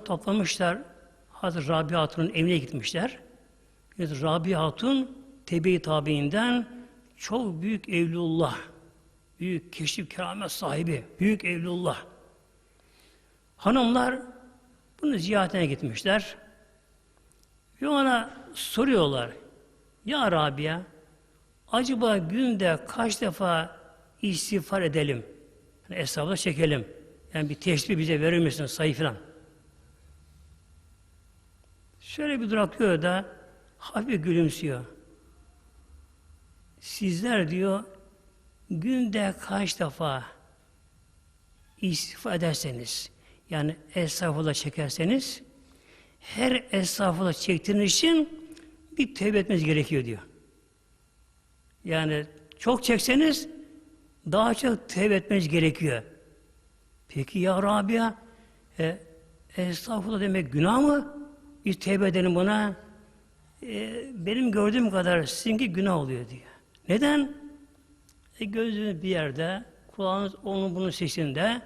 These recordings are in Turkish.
Toplamışlar. Hazreti Rabia Hatun'un evine gitmişler. Hazreti Rabia Hatun tebe-i tabiinden çok büyük evlullah. Büyük keşif keramet sahibi. Büyük evlullah. Hanımlar bunu ziyaretine gitmişler. Ve ona soruyorlar. Ya Rabia, acaba günde kaç defa istiğfar edelim? Yani hesabına çekelim. Yani bir teşbih bize verir misin sayı falan? Şöyle bir duraklıyor da hafif gülümsüyor. Sizler diyor günde kaç defa istiğfar ederseniz yani estağfurullah çekerseniz her estağfurullah çektiğiniz için bir tevbe etmeniz gerekiyor diyor. Yani çok çekseniz daha çok tevbe etmeniz gerekiyor. Peki ya Rabia e, estağfurullah demek günah mı? Biz tevbe edelim buna. E, benim gördüğüm kadar sizinki günah oluyor diyor. Neden? E, gözünüz bir yerde, kulağınız onun bunun sesinde,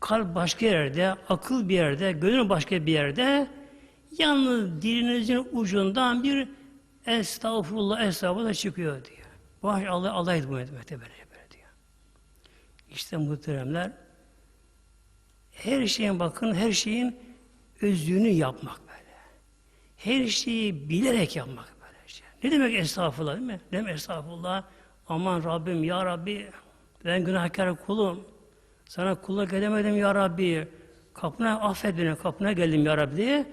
kalp başka yerde, akıl bir yerde, gönül başka bir yerde, yalnız dilinizin ucundan bir estağfurullah, estağfurullah çıkıyor diyor. Bu Allah Allah bu böyle böyle diyor. İşte muhteremler her şeyin bakın her şeyin özlüğünü yapmak böyle. Her şeyi bilerek yapmak böyle şey. Ne demek estağfurullah değil mi? Ne demek estağfurullah? Aman Rabbim ya Rabbi ben günahkar kulum. Sana kulluk edemedim ya Rabbi. Kapına affet beni, kapına geldim ya Rabbi diye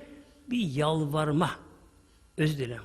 bir yalvarma. Özür dilerim.